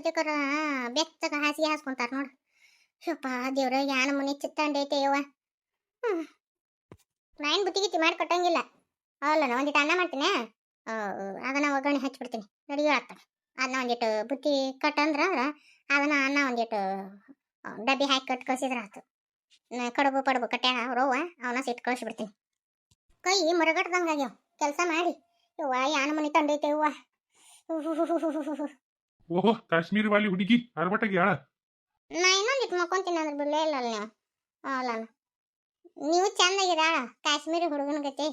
ಸತಿಕರ ಬೆಚ್ಚಗ ಹಾಸಿಗೆ ಹಾಸ್ಕೊಂತಾರ ನೋಡು. ಯಪ್ಪ ದೇವ್ರ, ಯಾನ ಮುನಿ ಚಿತ್ತಂಡೈತೆ ಯವ್ವ. ಹ್ಮ್. ನಾ ಏನು ಬುತ್ತಿ ಗಿತ್ತಿ ಮಾಡಿ ಕಟ್ಟಂಗಿಲ್ಲ. ಅಲ್ಲ ನಾ ಒಂದಿಟ್ಟು ಅನ್ನ ಮಾಡ್ತೀನಿ. ಅದನ್ನ ಒಗ್ಗರಣೆ ಹಚ್ಚಿಬಿಡ್ತೀನಿ ರೆಡಿ ಆಗ್ತಾನೆ ಅದನ್ನ ಒಂದಿಟ್ಟು ಬುತ್ತಿ ಕಟ್ಟಂದ್ರ ಅದನ್ನ ಅನ್ನ ಒಂದಿಟ್ಟು ಡಬ್ಬಿ ಹಾಕಿ ಕಟ್ ಕಳ್ಸಿದ್ರ ನಾ ಕಡುಬು ಪಡುಬು ಕಟ್ಟ್ಯಾಗ ಅವ್ರವ್ವ ಅವನ್ನ ಸಿಟ್ಟು ಕಳಿಸ್ಬಿಡ್ತೀನಿ. ಕೈ ಮರಗಟ್ಟದಂಗ ಆಗ್ಯಾವ. ಕೆಲಸ ಮಾಡಿ. ಯವ್ವ, ಯಾನ ಮನಿ ತಂಡೈತೆ ಯವ್ವ. ಓಹೋ ಕಾಶ್ಮೀರಿ ವಾಲಿ ಹುಡುಗಿ ಅರ್ಬಟಾಗಿ ಯಾಳ ನಾ ಇನ್ನೊಂದಿಟ್ಟು ಮಕ್ಕೊಂತೀನಿ ಅಂದ್ರೆ ಬಿಡಲೇ ಇಲ್ಲ ಅಲ್ಲ ನೀವು. ಅಲ್ಲ ನೀವು ಚಂದಾಗಿರ ಕಾಶ್ಮೀರಿ ಹುಡುಗನ ಗತಿ.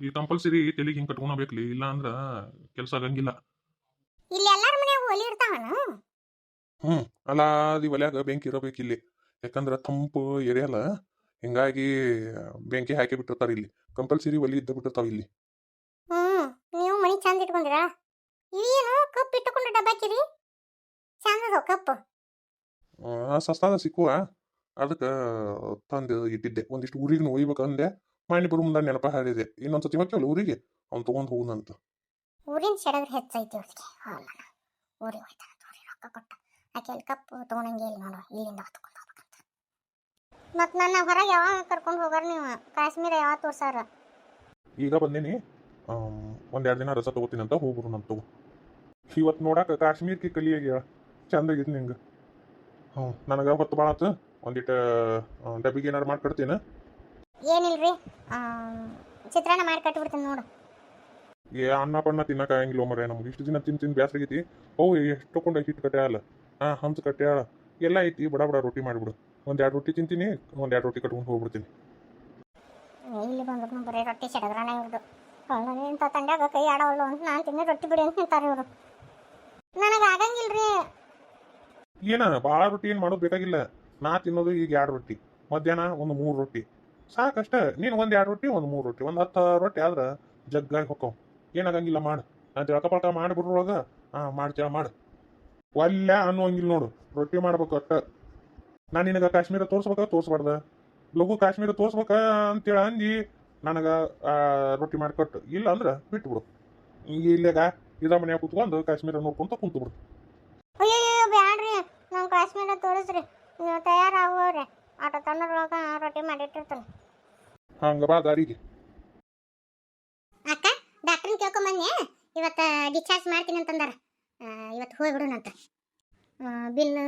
ಈ ಕಂಪಲ್ಸರಿ ತೆಲಿಗೆ ಹಿಂಗೆ ಕಟ್ಕೊಳಬೇಕ್ಲಿ ಇಲ್ಲ ಅಂದ್ರ ಕೆಲಸ ಆಗಂಗಿಲ್ಲ. ಇಲ್ಲಿ ಎಲ್ಲಾರ ಮನೆಯಾಗ ಒಲಿ ಇರ್ತಾವನ? ಹ್ಮ್ ಅಲ್ಲ ಅದಿ ಒಲ್ಯಾಗ ಬೆಂಕಿ ಇರಬೇಕು ಇಲ್ಲಿ. ಯಾಕಂದ್ರ ತಂಪು ಏರಿಯಲ್ಲ ಹಿಂಗಾಗಿ ಬೆಂಕಿ ಹಾಕಿ ಬಿಟ್ಟಿರ್ತಾರ ಇಲ್ಲಿ. ಕಂಪಲ್ಸರಿ ಒಲಿ ಇದ್ದ ಬಿಟ್ಟಿರ್ತಾವ ಇಲ್ಲಿ. ಹ್ಮ್ ನೀವು ಮನಿ ಚಂದ ಇಟ್ಕೊಂಡ್ರ? ಏನು ಕಪ್ ಇಟ್ಟುಕೊಂಡು ಡಬ್ಬಾಕಿರಿ ಚಂದದ ಚಂದ ಕಪ್ ಸಸ್ತಾದ ಸಿಕ್ಕುವ. ಅದಕ್ಕೆ ತಂದು ಇಟ್ಟಿದ್ದೆ. ಒಂದಿಷ್ಟು ಊರಿಗೆ ಒಯ್ಬೇಕಂದೆ. ಮಾಡಿ ಬರೋ ಮುಂದೆ ನೆನಪ ಹಾಡಿದೆ ಇನ್ನೊಂದ್ಸತಿ ಮಕ್ಕಳು ಊರಿಗೆ? ಅವ್ನು ತೊಗೊಂಡು ಹೋಗುನಂತ. ಊರಿನ ಸೆಡಗ್ರ ಹೆಚ್ಚೈತಿ ಅವ್ರಿಗೆ. ಅಲ್ಲ ಊರಿಗೆ ಹೋಯ್ತಾನ ತೋರಿ ರೊಕ್ಕ ಕೊಟ್ಟ. ಆಕೆ ಅಲ್ಲಿ ಕಪ್ ತೊಗೊಂಡಂಗೆ ಇಲ್ಲ ನೋಡು ಇಲ್ಲಿಂದ ತಗೊಂಡು ಹೋಗ್ಬೇಕಂತ. ಮತ್ ನನ್ನ ಹೊರಗೆ ಯಾವಾಗ ಕರ್ಕೊಂಡು ಹೋಗಾರ ನೀವು? ಕಾಶ್ಮೀರ ಯಾವಾಗ ತೋರ್ಸಾರ ಈಗ ಬಂದೇನಿ. ಒಂದೆರಡು ದಿನ ರಸ ತಗೋತೀನಿ ಅಂತ ಹೋಗ್ರು ನಾನು ತಗೋ. ಇವತ್ತು ನೋಡಾಕ ಕಾಶ್ಮೀರ್కి ಚಂದ ಆಗೈತಿ ನಿಂಗೆ. ಹ್ಞೂ ನನಗೆ ಹೊತ್ತು ಭಾಳ ಆತು. ಒಂದಿಟ್ಟು ಡಬ್ಬಿಗೆ ಏನಾರು ಮಾಡಿ ಕಟ್ತೀನಿ? ಏನಿಲ್ರಿ? ಚಿತ್ರಾನ್ನ ಮಾಡಿ ಕಟ್ಬಿಡ್ತೀನಿ ನೋಡು. ಏ ಅನ್ನ ಪಣ್ಣ ತಿನ್ನಕ್ಕೆ ಆಗಂಗಿಲ್ಲ ಮರ ನಮ್ಗೆ ಇಷ್ಟು ದಿನ ತಿನ್ ತಿನ್ ಬ್ಯಾಸ್ರಾಗೈತಿ ಓ ಎಷ್ಟು ಕೊಂಡ ಹಿಟ್ಟು ಕಟ್ಟೆ ಅಲ್ಲ. ಹಾಂ ಹಂಸ ಕಟ್ಟೆ ಅಲ್ಲ. ಎಲ್ಲ ಐತಿ. ಬಡ ಬಡ ರೊಟ್ಟಿ ಮಾಡಿಬಿಡು. ಒಂದೆರಡು ರೊಟ್ಟಿ ತಿಂತೀನಿ. ಒಂದೆರಡು ರೊಟ್ಟಿ ಕಟ್ಕೊಂಡು ಹೋಗ್ಬಿಡ್ತೀನಿ. ಇಲ್ಲಿ ಬಂದ್ರೆ ಬರೀ ರೊಟ್ಟಿ ಸೆಡಗ್ರಾನ ಇವ್ರದ್ದು ಇಂಥ ತಂಡ್ಯಾಗ ಕೈ ಆಡವಲ್ಲ ಅಂತ ನಾನು ತಿನ್ನಿ ರೊಟ್ಟಿ ಬಿಡಿ ಅಂತ ನಿಂತಾರೆ ಇವರು. ನನಗೆ ಆಗಂಗಿಲ್ರಿ. ಏನ ಭಾಳ ರೊಟ್ಟಿ ಏನು ಮಾಡೋದು ಬೇಕಾಗಿಲ್ಲ. ನಾ ತಿನ್ನೋದು ಈಗ ಎರಡು ರೊಟ್ಟಿ, ಮಧ್ಯಾಹ್ನ ಒಂದು ಮೂರು ರೊಟ್ಟಿ. ಸಾಕಷ್ಟ, ನೀನು ಒಂದು ಎರಡು ರೊಟ್ಟಿ, ಒಂದು ಮೂರು ರೊಟ್ಟಿ, ಒಂದು ಹತ್ತು ರೊಟ್ಟಿ ಆದ್ರೆ ಜಗ್ಗಾಗಿ ಹೊಕ್ಕವು. ಏನಾಗಂಗಿಲ್ಲ ಮಾಡು. ನಾನು ತಿಳಕ ಪಳಕ ಮಾಡಿ ಬಿಡ್ರೊಳಗ ಹಾಂ ಮಾಡ್ತೇಳ ಮಾಡು. ಒಲ್ಲೆ ಅನ್ನುವಂಗಿಲ್ಲ ನೋಡು, ರೊಟ್ಟಿ ಮಾಡ್ಬೇಕು ಅಟ್ಟ. ನಾನು ನಿನಗೆ ಕಾಶ್ಮೀರ ತೋರ್ಸ್ಬೇಕ, ತೋರಿಸ್ಬಾರ್ದ. ಲಘು ಕಾಶ್ಮೀರ ತೋರ್ಸ್ಬೇಕಾ ಅಂತೇಳಿ ಅಂದು ನನಗೆ ರೊಟ್ಟಿ ಮಾಡಿಕೊಟ್ಟು ಇಲ್ಲ ಅಂದ್ರೆ ಬಿಟ್ಬಿಡು. ಈಗ ಇಲ್ಲೇಗ ಇದ ಮನೆ ಕುತ್ಕೊಂಡು ಕಾಶ್ಮೀರ ನೋಡ್ಕೊಂತ ಕುಂತು ಬಿಡು ಅಯ್ಯೋ ಬ್ಯಾಡ್ರಿ. ನಮ್ಮ ಕಾಶ್ಮೀರ ತೋರಿಸ್ರಿ. ನೀವು ತಯಾರಾಗೋರಿ ಆಟ ತಣ್ಣರೊಳಗ ರೊಟ್ಟಿ ಮಾಡಿಟ್ಟಿರ್ತಾನೆ. ಹಂಗ ಬಾ ದಾರಿಗೆ. ಅಕ್ಕ ಡಾಕ್ಟ್ರನ್ ಕೇಳ್ಕೊಂಬನ್ನಿ. ಇವತ್ತು ಡಿಸ್ಚಾರ್ಜ್ ಮಾಡ್ತೀನಿ ಅಂತಂದಾರ. ಇವತ್ತು ಹೋಗ್ಬಿಡೋಣಂತ ಬಿಲ್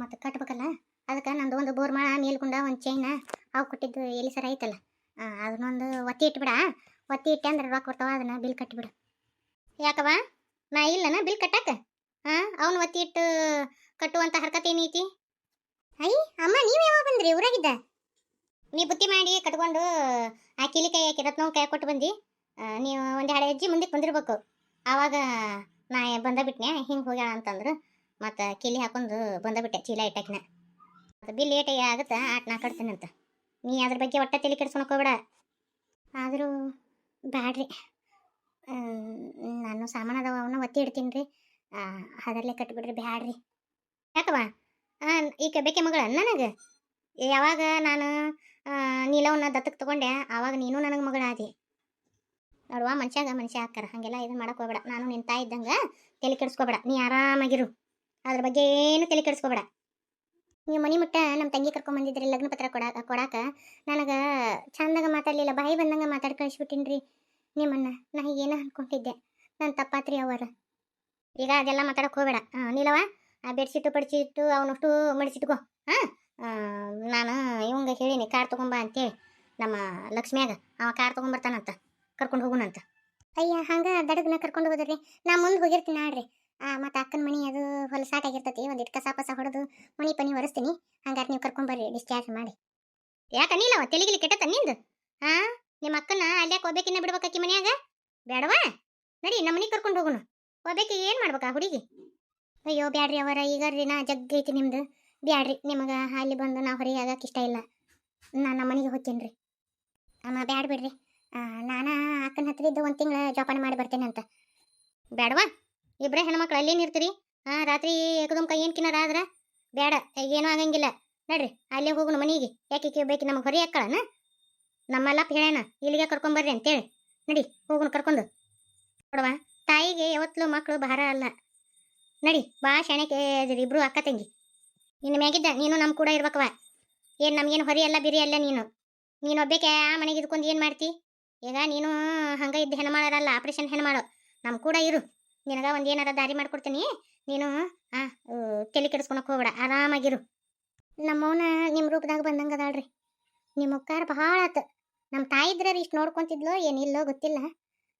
ಮತ್ತು ಕಟ್ಬೇಕಲ್ಲ? ಅದಕ್ಕೆ ನಂದು ಒಂದು ಬೋರ್ಮಾ ಮೇಲ್ಕುಂಡ ಒಂದು ಚೈನ ಅವು ಕೊಟ್ಟಿದ್ದು ಎಲ್ಲಿ ಸರ ಐತಲ್ಲ ಅದನ್ನೊಂದು ಒತ್ತಿ ಇಟ್ಬಿಡ. ಒತ್ತಿ ಇಟ್ಟೆ ಅಂದ್ರೆ ರೊಕ್ಕ ಬರ್ತಾವ ಅದನ್ನ ಬಿಲ್ ಕಟ್ಟಿಬಿಡು. ಯಾಕವ ನಾ ಇಲ್ಲನ ಬಿಲ್ ಕಟ್ಟಕ್ಕೆ ಹಾಂ ಅವನು ಒತ್ತಿ ಇಟ್ಟು ಕಟ್ಟುವಂಥ ಹರ್ಕತ್ ಏನೈತಿ? ಅಯ್ಯ ಅಮ್ಮ, ನೀವು ಯಾವಾಗ ಬಂದ್ರಿ? ಊರಾಗಿದ್ದ? ನೀ ಬುತ್ತಿ ಮಾಡಿ ಕಟ್ಕೊಂಡು ಆ ಕಿಲಿ ಕೈ ಹಾಕಿ, ರತ್ನವ್ ಕೈ ಕೊಟ್ಟು ಬಂದು. ನೀವು ಒಂದು ಎರಡು ಹೆಜ್ಜೆ ಮುಂದಕ್ಕೆ ಬಂದಿರ್ಬೇಕು. ಆವಾಗ ನಾ ಬಂದ ಬಿಟ್ನೆ, ಹಿಂಗೆ ಹೋಗ್ಯಾಳ ಅಂತಂದ್ರು. ಮತ್ತು ಕಿಲಿ ಹಾಕೊಂಡು ಬಂದ ಬಿಟ್ಟೆ ಚೀಲ ಇಟ್ಟಾಕಿನ. ಬಿಲ್ ಲೇಟ್ ಆಗುತ್ತೆ? ಆಟ ನಾ ಕಟ್ತೀನಿ ಅಂತ ನೀ ಅದ್ರ ಬಗ್ಗೆ ಒಟ್ಟ ತಲೆ ಕೆಡ್ಸ್ಕೊಳಕ್ ಆದರೂ ಬ್ಯಾಡ್ರಿ. ನಾನು ಸಾಮಾನು ಅದಾವ, ಅವನ್ನ ಒತ್ತಿ ಇಡ್ತೀನಿ ರೀ. ಅದರಲ್ಲೇ ಕಟ್ಬಿಡ್ರಿ, ಬ್ಯಾಡ್ರಿ. ಯಾಕವ ಈಗ ಬೇಕೆ ಮಗಳ? ನನಗೆ? ಯಾವಾಗ ನಾನು ನೀಲವನ್ನ ದತ್ತಕ್ಕೆ ತಗೊಂಡೆ, ಆವಾಗ ನೀನು ನನಗೆ ಮಗಳ ಆದಿ. ನೋಡುವ, ಮನುಷ್ಯಾಗ ಮನುಷ್ಯ ಹಾಕ್ತಾರ ಹಾಗೆಲ್ಲ ಇದನ್ನ ಮಾಡಕ್ಕೆ ಹೋಗ್ಬೇಡ. ನಾನು ನಿನ್ನ ತಾಯಿ ಇದ್ದಂಗ ತಲೆ ಕೆಡಿಸ್ಕೋಬೇಡ. ನೀ ಆರಾಮಾಗಿರು. ಅದ್ರ ಬಗ್ಗೆ ಏನು ತಲೆ ಕೆಡಿಸ್ಕೋಬೇಡ. ನೀವು ಮನಿ ಮುಟ್ಟ ನಮ್ಮ ತಂಗಿ ಕರ್ಕೊಂಡ್ ಬಂದಿದ್ರಿ, ಲಗ್ನ ಪತ್ರ ಕೊಡಾಕ ಕೊಡಾಕ? ನನಗೆ ಚಂದಾಗ ಮಾತಾಡಲಿಲ್ಲ, ಬಾಯಿ ಬಂದಂಗ ಮಾತಾಡಿ ಕಳಿಸ್ಬಿಟ್ಟಿನ್ರಿ ನಿಮ್ಮನ್ನ. ನಾ ಏನೋ ಅನ್ಕೊಂಡಿದ್ದೆ. ನನ್ನ ತಪ್ಪಾತ್ರಿ ಅವರ ಈಗ ಅದೆಲ್ಲ ಮಾತಾಡಕ್ ಹೋಗ್ಬೇಡ. ನೀಲವ ಆ ಬೆಡ್ಶೀಟು, ಪಡ್ಶೀಟು, ಅವನಷ್ಟು ಮಡಿಸಿಟ್ಕೋ. ಹಾಂ ನಾನು ಇವಂಗ ಹೇಳೀನಿ, ಕಾರ್ ತಗೊಂಬ ಅಂತೇಳಿ. ನಮ್ಮ ಲಕ್ಷ್ಮಿಯಾಗ ಅವ ಕಾರ್ ತೊಗೊಂಬರ್ತಾನಂತ ಕರ್ಕೊಂಡು ಹೋಗುನಂತ. ಅಯ್ಯ, ಹಂಗ ದಡಗ್ನ ಕರ್ಕೊಂಡು ಹೋಗೋದ್ರಿ ನಾ ಮುಂದೆ ಹೋಗಿರ್ತೀನಿ ಆ ಮತ್ತೆ ಅಕ್ಕನ ಮನಿ ಅದು ಹೊಲಸಾಟಾಗಿರ್ತೈತಿ ಒಂದಿಟ್ಟು ಕಸ ಪಸ ಹೊಡೆದು ಮನಿ ಪನಿ ಒರೆಸ್ತೀನಿ ಹಂಗಾರೆ ನೀವು ಕರ್ಕೊಂಬರ್ರಿ ಡಿಸ್ಚಾರ್ಜ್ ಮಾಡಿ. ಯಾಕ ನೀಲವ ತೆಲಿಗಿಲಿ ಕೆಟ್ಟ ನಿಂದು? ಹಾಂ ನಿಮ್ಮ ಅಕ್ಕನ ಅಲ್ಲಿ ಹೋಗ್ಬೇಕಿನ್ನ ಬಿಡ್ಬೇಕಾಕಿ ಮನ್ಯಾಗ? ಬೇಡವಾ ನಡಿ ನಮ್ಮ ಮನೆಗೆ ಕರ್ಕೊಂಡು ಹೋಗೋಣ ಹೋಗ್ಬೇಕು ಏನು ಮಾಡ್ಬೇಕಾ ಹುಡುಗಿ? ಅಯ್ಯೋ, ಬ್ಯಾಡ್ರಿ ಅವರ ಈಗ ರೀ ನಾ ಐತಿ ನಿಮ್ದು. ಬ್ಯಾಡ್ರಿ, ನಿಮಗೆ ಅಲ್ಲಿ ಬಂದು ನಾ ಹೊರಗೆ ಆಗಕ್ಕೆ ಇಷ್ಟ ಇಲ್ಲ. ನಾನು ನಮ್ಮ ಮನೆಗೆ ಹೋಗ್ತೀನಿ ರೀ. ಅಮ್ಮ, ಬ್ಯಾಡ್ ಬಿಡ್ರಿ. ನಾನ ಅಕ್ಕನ ಹತ್ರ ಇದ್ದು ಒಂದು ತಿಂಗಳ ಜೋಪಾನ ಮಾಡಿ ಬರ್ತೇನೆ ಅಂತ ಬೇಡವಾ ಇಬ್ಬರೇ ಹೆಣ್ಮಕ್ಳು ಅಲ್ಲೇನು ಇರ್ತೀರಿ? ಹಾಂ, ರಾತ್ರಿ ಏಕದಮ್ ಕೈ ಏನು ಕಿನ್ನಾರ ಆದ್ರೆ? ಬೇಡ ಏನೂ ಆಗಂಗಿಲ್ಲ. ನಡ್ರಿ, ಅಲ್ಲೇ ಹೋಗೋಣ ಮನೆಗೆ. ಯಾಕೆ ಬೇಕು ನಮಗೆ ಹೊರಿ ಹಾಕಳನ ನಮ್ಮಲ್ಲಪ್ಪ ಹೇಳೋಣ ಇಲ್ಲಿಗೆ ಕರ್ಕೊಂಬರ್ರಿ ಅಂತೇಳಿ. ನಡಿ, ಹೋಗೋಣ ಕರ್ಕೊಂಡು. ನೋಡವಾ, ತಾಯಿಗೆ ಯಾವತ್ತಲೂ ಮಕ್ಕಳು ಭಾರ ಅಲ್ಲ. ನಡಿ, ಬಾ ಅದಿರಿ ಇಬ್ರು ಅಕ್ಕ ತಂಗಿ. ನಿನ್ನ ಮ್ಯಾಗಿದ್ದ, ನೀನು ನಮ್ಮ ಕೂಡ ಇರ್ಬೇಕವ ಏನು ನಮ್ಗೇನು ಹೊರಿ ಅಲ್ಲ, ಬಿರಿ ಅಲ್ಲ ನೀನು. ನೀನು ಒಬ್ಬೇಕೆ ಆ ಮನೆಗೆ ಇದ್ಕೊಂಡು ಏನು ಮಾಡ್ತಿ? ಈಗ ನೀನು ಹಂಗೆ ಇದ್ದ ಹೆಣ್ಣು ಮಾಡೋರಲ್ಲ ಆಪ್ರೇಷನ್ ಹೆಣ್ಣು ಮಾಡೋ ನಮ್ಮ ಕೂಡ ಇರು. ನಿನಗ ಒಂದು ಏನಾರ ದಾರಿ ಮಾಡ್ಕೊಡ್ತೀನಿ. ನೀನು, ಆ ತಲೆ ಕೆಡಿಸ್ಕೊಳಕ್ ಹೋಗ್ಬೇಡ. ಆರಾಮಾಗಿರು. ನಮ್ಮವನ ನಿಮ್ಮ ರೂಪದಾಗ ಬಂದಂಗೆ ಅದಾಳ್ರಿ. ನಿಮ್ಮ ಉಕ್ಕಾರ ಬಹಳ ಆತು. ನಮ್ಮ ತಾಯಿ ಇದ್ರೆ ಇಷ್ಟು ನೋಡ್ಕೊಂತಿದ್ಲೋ ಏನಿಲ್ಲೋ ಗೊತ್ತಿಲ್ಲ.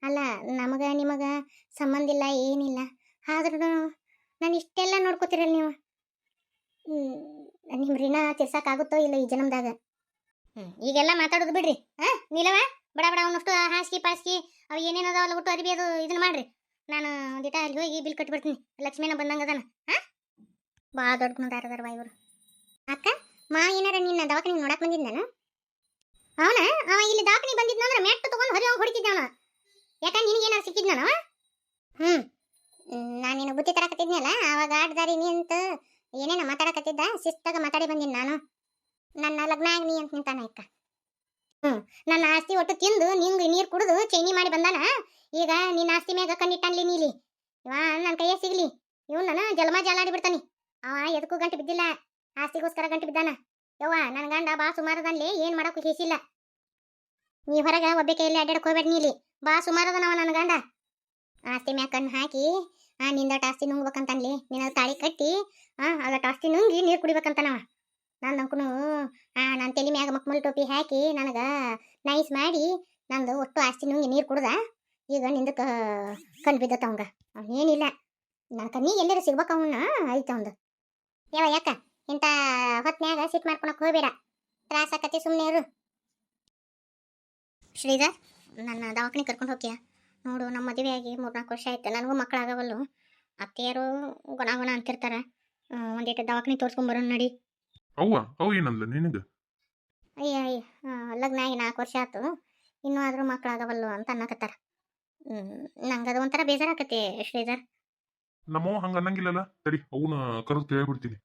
ಅಲ್ಲ, ನಮಗೆ ನಿಮಗೆ ಸಂಬಂಧ ಇಲ್ಲ, ಏನಿಲ್ಲ. ಆದ್ರೂ ನಾನು ಇಷ್ಟೆಲ್ಲ ನೋಡ್ಕೋತೀರಲ್ಲ ನೀವು. ನಿಮ್ಮ ಋಣ ತೀರ್ಸಕ್ಕಾಗುತ್ತೋ ಇಲ್ಲ ಈ ಜನ್ಮದಾಗ? ಹ್ಞೂ ಈಗೆಲ್ಲ ಮಾತಾಡೋದು ಬಿಡ್ರಿ. ಹಾಂ ನೀಲವ ಬಡ ಬಡ ಅವನಷ್ಟು ಹಾಸಿಗೆ ಪಾಸ್ಗಿ ಅವು ಏನೇನು ಅದಾವಲ್ಲ ಒಟ್ಟು ಅರಿವಿ ಅದು ಇದನ್ನ ಮಾಡ್ರಿ. ನಾನು ಒಂದಿಟ ಅಲ್ಲಿ ಹೋಗಿ ಬಿಲ್ ಕಟ್ಬಿಡ್ತೀನಿ ಲಕ್ಷ್ಮೀನ ಬಂದಂಗ ಅದಾನ. ಹಾಂ? ಭಾಳ ದೊಡ್ಡ ಗುಣದಾರದಾರವ ಇವರು. ಅಕ್ಕ, ಮಾ ಏನಾರ ನಿನ್ನ ದವಾಖಾನೆ ನೋಡಕ್ ಬಂದಿದ್ದಾನ ಅವನ? ಅವ ಇಲ್ಲಿ ದವಾಖಾನೆ ಬಂದಿದ್ನಂದ್ರೆ ಮ್ಯಾಟ್ ತಗೊಂಡು ಹೊರಿ ಹೋಗಿ ಹೊಡಿತಿದ್ದವನ ಯಾಕ ನಿನಗೇನಾರು ಸಿಕ್ಕಿದ್ನ ಹ್ಞೂ ನಾನು ನಿನ್ನ ಬುದ್ಧಿ ತರಕತ್ತಿದ್ನಲ್ಲ, ಅವಾಗ ಆಡ್ದಾರಿ ನೀ ಅಂತ ಏನೇನ ಮಾತಾಡಕತ್ತಿದ್ದ, ಶಿಸ್ತಾಗ ಮಾತಾಡಿ ಬಂದಿನಿ ನಾನು. ನನ್ನ ಲಗ್ನ ಆಗ್ನಿ ಅಂತ ನಿಂತಾನ ಅಕ್ಕ ನನ್ನ ಆಸ್ತಿ ಒಟ್ಟು ತಿಂದು ನಿಂಗೆ ನೀರು ಕುಡಿದು ಚೈನಿ ಮಾಡಿ ಬಂದಾನ? ಈಗ ನಿನ್ನ ಆಸ್ತಿ ಮ್ಯಾಗ ಕಣ್ಣಿಟ್ಟನ್ಲಿ ನೀಲಿ. ಇವ ನನ್ನ ಕೈಯ ಸಿಗ್ಲಿ. ಇವನ್ನ ಜಲಮ ಜಾಲಾಡಿ ಬಿಡ್ತಾನೆ. ಅವ ಎದಕ್ಕೂ ಗಂಟು ಬಿದ್ದಿಲ್ಲ. ಆಸ್ತಿಗೋಸ್ಕರ ಗಂಟು ಬಿದ್ದಾನ. ಯವ್ವ ನನ್ನ ಗಂಡ ಬಾ ಸುಮಾರದಲ್ಲಿ ಏನ್ ಮಾಡಕ್ಕೂ ಹೇಸಿಲ್ಲ. ನೀ ಹೊರಗ ಒಬ್ಬ ಕೈಯಲ್ಲಿ ಅಡ್ಡಾಡಕ್ ಹೋಗ್ಬೇಡ ನೀಲಿ. ಬಾ ಸುಮಾರದನವ ನನ್ನ ಗಂಡ. ಆಸ್ತಿ ಮ್ಯಾಗ ಕಣ್ಣು ಹಾಕಿ, ಆ ನಿಂದ ಆಸ್ತಿ ನುಂಗ್ಬೇಕಂತನ್ಲಿ. ನಿನ್ನ ತಾಳಿ ಕಟ್ಟಿ, ಆ ಅದ ಆಸ್ತಿ ನುಂಗಿ ನೀರು ಕುಡಿಬೇಕಂತನವ. ನಾನು ಅಂಕುನು ನನ್ನ ತಲೆ ಮ್ಯಾಗ ಮಕ್ಮಲ್ ಟೋಪಿ ಹಾಕಿ ನನಗೆ ನೈಸ್ ಮಾಡಿ ನಂದು ಒಟ್ಟು ಆಸ್ತಿ ನಿಮಗೆ ನೀರು ಕುಡ್ದ. ಈಗ ನಿಂದಕ್ಕೆ ಕಣ್ಣು ಬಿದ್ದತ್ತ ಅವಂಗ. ಏನಿಲ್ಲ. ನನ್ನ ಕಣ್ಣಿಗೆ ಎಲ್ಲರೂ ಸಿಗ್ಬೇಕು ಅವನ್ನ ಐತ ಅವಂದು. ಯಾವ ಯಾಕ? ಇಂಥ ಹೊತ್ನ್ಯಾಗ ಸಿಟ್ ಮಾಡ್ಕೊಳಕ್ಕೆ ಹೋಗ್ಬೇಡ. ತ್ರಾಸ ಆಕತಿ ಸುಮ್ಮನೆ ಇರು. ಶ್ರೀಧರ್, ನನ್ನ ದವಾಖಾನೆ ಕರ್ಕೊಂಡು ಹೋಗ್ತೀಯ ನೋಡು ನಮ್ಮ ಮದುವೆ ಆಗಿ ಮೂರ್ನಾಲ್ಕು ವರ್ಷ ಆಯ್ತು. ನನಗೂ ಮಕ್ಕಳಾಗವಲ್ಲು ಅತ್ತೆಯರು ಗುಣ ಗುಣ ಅಂತಿರ್ತಾರೆ. ಒಂದಿಟ್ಟು ದವಾಖಾನೆ ತೋರಿಸ್ಕೊಂಬರೋಣ ನಡಿ. ಅವ್ವ ಅವು ಏನಂದ್ಲ ನಿನಗೆ? ಅಯ್ಯ ಅಯ್ಯ ಲಗ್ನ ಆಗಿ ನಾಲ್ಕು ವರ್ಷ ಆಯ್ತು ಇನ್ನೂ ಆದರೂ ಮಕ್ಕಳಾಗವಲ್ಲು ಅಂತ ಅನ್ನಕತ್ತಾರ. ನಂಗೆ ಅದು ಒಂಥರ ಬೇಜಾರಾಕತಿ ಶ್ರೀಧರ್. ನಮ್ಮವ್ವ ಹಂಗ ಅನ್ನಂಗಿಲ್ಲಲ್ಲ? ಸರಿ ಅವನ ಕರೆದು ಕೇಳ್ಬಿಡ್ತೀನಿ.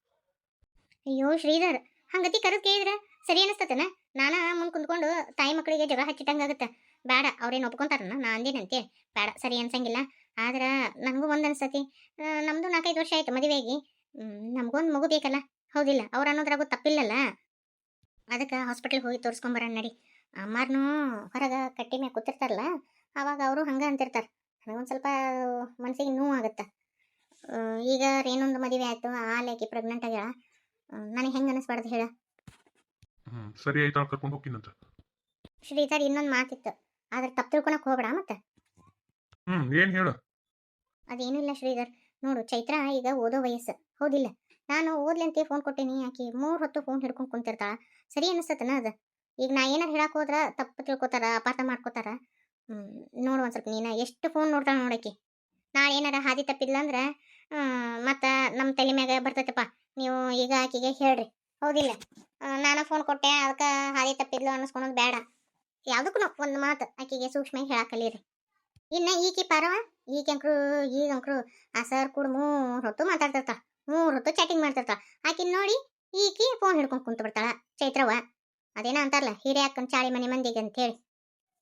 ಅಯ್ಯೋ ಶ್ರೀಧರ್ ಹಂಗತಿ ಕರೆದು ಕೇಳಿದ್ರೆ ಸರಿ ಅನಿಸ್ತತನ? ನಾನ ಮುಂದೆ ಕುಂತ್ಕೊಂಡು ತಾಯಿ ಮಕ್ಕಳಿಗೆ ಜಗ ಹಚ್ಚಿಟ್ಟಂಗಾಗತ್ತೆ ಬೇಡ ಅವ್ರೇನು ಒಪ್ಕೊಂತಾರನ? ನಾ ಅಂದಿನಂತೆ. ಬೇಡ ಸರಿ ಅನ್ಸಂಗಿಲ್ಲ. ಆದ್ರೆ ನನಗೂ ಒಂದು ಅನ್ಸತಿ. ನಮ್ದು ನಾಲ್ಕೈದು ವರ್ಷ ಆಯ್ತು ಮದುವೆಯಾಗಿ. ನಮಗೊಂದು ಮಗು ಬೇಕಲ್ಲ? ಹೌದಿಲ್ಲ ಅವ್ರು ಅನ್ನೋದ್ರಾಗೂ ತಪ್ಪಿಲ್ಲಲ್ಲ? ಅದಕ್ಕೆ ಹಾಸ್ಪಿಟ್ಲಿಗೆ ಹೋಗಿ ತೋರಿಸ್ಕೊಂಬರೋಣ ನಡಿ. ಅಮ್ಮಾರ್ನು ಹೊರಗೆ ಕಟ್ಟಿ ಮ್ಯಾಗ ಕೂತಿರ್ತಾರಲ್ಲ ಅವಾಗ ಅವರು ಹಂಗೆ ಅಂತಿರ್ತಾರೆ. ನನಗೊಂದು ಸ್ವಲ್ಪ ಮನಸ್ಸಿಗೆ ನೋವು ಆಗುತ್ತೆ? ಈಗ ಏನೊಂದು ಮದುವೆ ಆಯಿತು ಆಲೇಕಿ ಪ್ರೆಗ್ನೆಂಟ್ ಆಗ್ಯಾಳ. ನನಗೆ ಹೆಂಗೆ ಅನಿಸ್ಬಾರ್ದು ಹೇಳ? ಸರಿ ಆಯ್ತಾ ಕರ್ಕೊಂಡು ಹೋಗ್ತೀನಂತ ಶ್ರೀಧರ್ ಇನ್ನೊಂದು ಮಾತಿತ್ತು. ಆದ್ರೆ ತಪ್ಪು ತಿಳ್ಕೊಳಕ್ ಹೋಗ್ಬೇಡ ಮತ್ತೆ? ಹ್ಮ್ ಏನು ಹೇಳು? ಅದೇನಿಲ್ಲ ಇಲ್ಲ ಶ್ರೀಧರ್. ನೋಡು ಚೈತ್ರ ಈಗ ಓದೋ ವಯಸ್ಸು. ಹೌದಿಲ್ಲ. ನಾನು ಓದ್ಲಿ ಫೋನ್ ಕೊಟ್ಟೇನಿ, ಆಕಿ ಮೂರು ಹೊತ್ತು ಫೋನ್ ಹಿಡ್ಕೊಂಡು ಕುಂತಿರ್ತಾಳ. ಸರಿ ಅನಿಸ್ತತನ ಅದು? ಈಗ ನಾ ಏನಾರ ಹೇಳಕ್ ಹೋದ್ರ ತಪ್ಪು ತಿಳ್ಕೊತಾರ, ಅಪಾರ್ಥ ಮಾಡ್ಕೋತಾರ? ನೋಡು ಒಂದು ಸ್ವಲ್ಪ ನೀನು ಎಷ್ಟು ಫೋನ್ ನೋಡ್ತಾಳ ನೋಡಕ್ಕೆ ನಾಳೆ ಏನಾರ ಹಾದಿ ತಪ್ಪಿಲ್ಲ ಅಂದ್ರೆ ಮತ್ತು ನಮ್ಮ ತಲೆ ಮ್ಯಾಗ ಬರ್ತೈತಪ್ಪ ನೀವು ಈಗ ಆಕಿಗೆ ಹೇಳ್ರಿ. ಹೌದಿಲ್ಲ? ನಾನು ಫೋನ್ ಕೊಟ್ಟೆ, ಅದಕ್ಕೆ ಹಾದಿ ತಪ್ಪಿದ್ಲು ಅನ್ನಿಸ್ಕೊಳೋದು ಬೇಡ ಯಾವುದಕ್ಕೂ ಒಂದು ಮಾತು ಆಕಿಗೆ ಸೂಕ್ಷ್ಮ ಹೇಳಕ್ ಕಲೀರಿ ಇನ್ನು ಈಕಿ ಪರವ ಈಗಂಕ್ರು ಅಂಕರು ಆ ಸರ್ ಕೂಡ ಮೂರು ಹೊತ್ತು ಮಾತಾಡ್ತಿರ್ತಾಳ. ಮೂರು ಹೊತ್ತು ಚಾಟಿಂಗ್ ಮಾಡ್ತಿರ್ತಾಳ. ಆಕಿನ್ ನೋಡಿ ಈಕಿ ಫೋನ್ ಹಿಡ್ಕೊಂಡು ಕುಂತು ಬಿಡ್ತಾಳ. ಚೈತ್ರವ್ವ, ಅದೇನ ಅಂತಾರಲ್ಲ ಹಿರಿಯ ಅಕ್ಕನ್ ಚಾಳಿ ಮನೆ ಮಂದಿಗೆ ಅಂತೇಳಿ.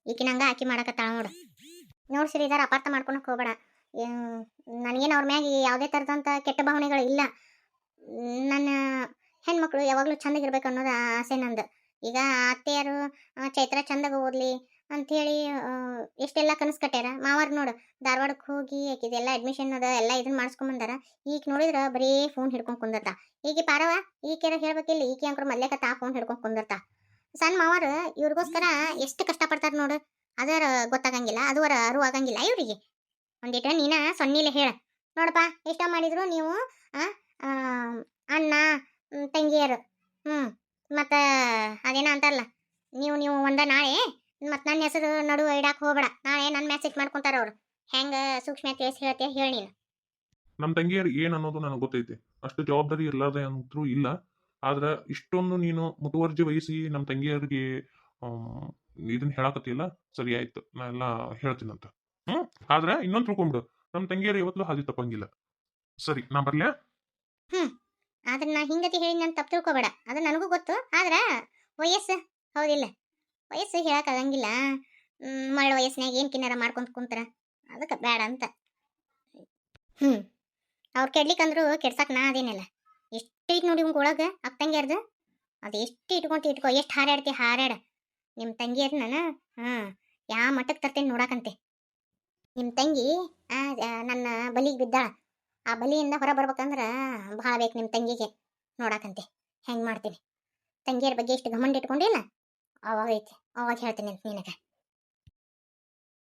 ಈಕಿ ನಂಗೆ ಆಕಿ ಮಾಡಕತ್ತಾಳ ನೋಡು. ನೋಡ್ ಶ್ರೀಧರ್, ಅಪಾರ್ಥ ಮಾಡ್ಕೊಳಕ್ ಹೋಗ್ಬೇಡ. ನನಗೇನು ಅವ್ರ ಮ್ಯಾಗ ಯಾವುದೇ ಥರದಂಥ ಕೆಟ್ಟ ಭಾವನೆಗಳು ಇಲ್ಲ. ನನ್ನ ಹೆಣ್ಮಕ್ಳು ಯಾವಾಗಲೂ ಚಂದಾಗಿರ್ಬೇಕು ಅನ್ನೋದು ಆಸೆ ನಂದು. ಈಗ ಅತ್ತೆಯರು ಚೈತ್ರ ಚಂದಾಗ ಓದ್ಲಿ ಅಂಥೇಳಿ ಎಷ್ಟೆಲ್ಲ ಕನಸು ಕಟ್ಟ್ಯಾರ? ಮಾವಾರ್ ನೋಡು ಧಾರವಾಡಕ್ಕೆ ಹೋಗಿ ಇದೆಲ್ಲ ಅಡ್ಮಿಷನ್ ಅದ, ಎಲ್ಲ ಇದನ್ನ ಮಾಡಿಸ್ಕೊಂಬಂದಾರ ಈಗ ನೋಡಿದ್ರೆ ಬರೀ ಫೋನ್ ಹಿಡ್ಕೊಂಡು ಕುಂದರ್ತ ಈಗ ಪಾರವ ಈಕೆರ ಹೇಳ್ಬೇಕಿಲ್ಲ ಈಕೆ ಅಂಕರು ಮಲ್ಯಕತ್ತ ಆ ಫೋನ್ ಹಿಡ್ಕೊಂಡು ಕುಂದರ್ತಾ. ಸಣ್ಣ ಮಾವಾರ ಇವ್ರಿಗೋಸ್ಕರ ಎಷ್ಟು ಕಷ್ಟಪಡ್ತಾರೆ ನೋಡು. ಅದರ ಗೊತ್ತಾಗಂಗಿಲ್ಲ, ಅದುವರ ಅರು ಆಗಂಗಿಲ್ಲ. ಇವರಿಗೆ ಒಂದಿಟ ನೀನ ಸೊನ್ನಿಲೆ ಹೇಳ. ನೋಡಪ್ಪ ಇಷ್ಟ ಮಾಡಿದ್ರು ನೀವು ಅಣ್ಣ ತಂಗಿಯರು ಹ್ಞೂ ಮತ್ತು ಅದೇನ ಅಂತಾರಲ್ಲ, ನೀವು ನೀವು ಒಂದ ನಾಳೆ ಮತ್ತು ನನ್ನ ಹೆಸರು ನಡುವೆ ಇಡಾಕ್ ಹೋಗಬೇಡ. ನಾಳೆ ನನ್ನ ಮೆಸೇಜ್ ಮಾಡ್ಕೊಂತಾರ ಅವ್ರು. ಹೆಂಗ ಸೂಕ್ಷ್ಮತೆ ತಿಳಿಸಿ ಹೇಳ್ತೀಯ ಹೇಳಿ ನೀನು. ನಮ್ಮ ತಂಗಿಯರು ಏನು ಅನ್ನೋದು ನನಗೆ ಗೊತ್ತೈತಿ. ಅಷ್ಟು ಜವಾಬ್ದಾರಿ ಇಲ್ಲದೆ ಅಂತೂ ಇಲ್ಲ. ಆದ್ರೆ ಇಷ್ಟೊಂದು ನೀನು ಮುತುವರ್ಜಿ ವಹಿಸಿ ನಮ್ಮ ತಂಗಿಯರಿಗೆ ಇದನ್ನ ಹೇಳಾಕತ್ತಿಲ್ಲ ಸರಿ ಆಯ್ತು. ನಾ ಎಲ್ಲ ಹೇಳ್ತೀನಂತ ಹ್ಮ್? ಆದ್ರೆ ಇನ್ನೊಂದು ತಿಳ್ಕೊಂಬಿಡು. ನಮ್ಮ ತಂಗಿಯರು ಇವತ್ತು ಹಾದಿ ತಪ್ಪಂಗಿಲ್ಲ. ಸರಿ ನಾ ಬರ್ಲ್ಯಾ? ಆದ್ರೆ ನಾ ಹಿಂಗತಿ ಹೇಳಿ ನಾನು ತಪ್ಪು ತಿಳ್ಕೊಬೇಡ. ಅದು ನನಗೂ ಗೊತ್ತು. ಆದ್ರೆ ವಯಸ್ಸು ಹೌದಿಲ್ಲ. ವಯಸ್ಸು ಹೇಳಕ್ಕಾಗಂಗಿಲ್ಲ ಮಳ್ಳ ವಯಸ್ಸಿನಾಗ ಏನು ಕಿನ್ನಾರ ಮಾಡ್ಕೊಂತ ಕುಂತ್ರ. ಅದಕ್ಕೆ ಬೇಡ ಅಂತ. ಹ್ಞೂ ಅವ್ರು ಕೆಡ್ಲಿಕ್ಕಂದ್ರು ಕೆಡ್ಸಕ್ಕೆ ನಾ ಅದೇನಿಲ್ಲ. ಎಷ್ಟು ಐತಿ ನೋಡಿ ಉಂಗೊಳಗೆ ಒಳಗೆ ಅಕ್ಕ ತಂಗಿಯರ್ದು? ಅದು ಎಷ್ಟು ಇಟ್ಕೊಂತ ಇಟ್ಕೋ, ಎಷ್ಟು ಹಾರಾಡ್ತಿ ಹಾರಾಡ. ನಿಮ್ಮ ತಂಗಿಯರ್ ನಾನು, ಹಾಂ ಯಾವ ಮಟ್ಟಕ್ಕೆ ತರ್ತೇನೆ ನೋಡಾಕಂತೆ. ನಿಮ್ಮ ತಂಗಿ ನನ್ನ ಬಲಿಗೆ ಬಿದ್ದಾಳ. ಆ ಬಲಿಯಿಂದ ಹೊರ ಬರ್ಬೇಕಂದ್ರೆ ಭಾಳ ಬೇಕು ನಿಮ್ಮ ತಂಗಿಗೆ ನೋಡಾಕಂತೆ. ಹೆಂಗೆ ಮಾಡ್ತೀನಿ? ತಂಗಿಯರ ಬಗ್ಗೆ ಎಷ್ಟು ಗಮಂಡ ಇಟ್ಕೊಂಡಿಲ್ಲ? ಅವಾಗ ಐತಿ. ಅವಾಗ ಹೇಳ್ತೀನಿ ನಿನಗೆ.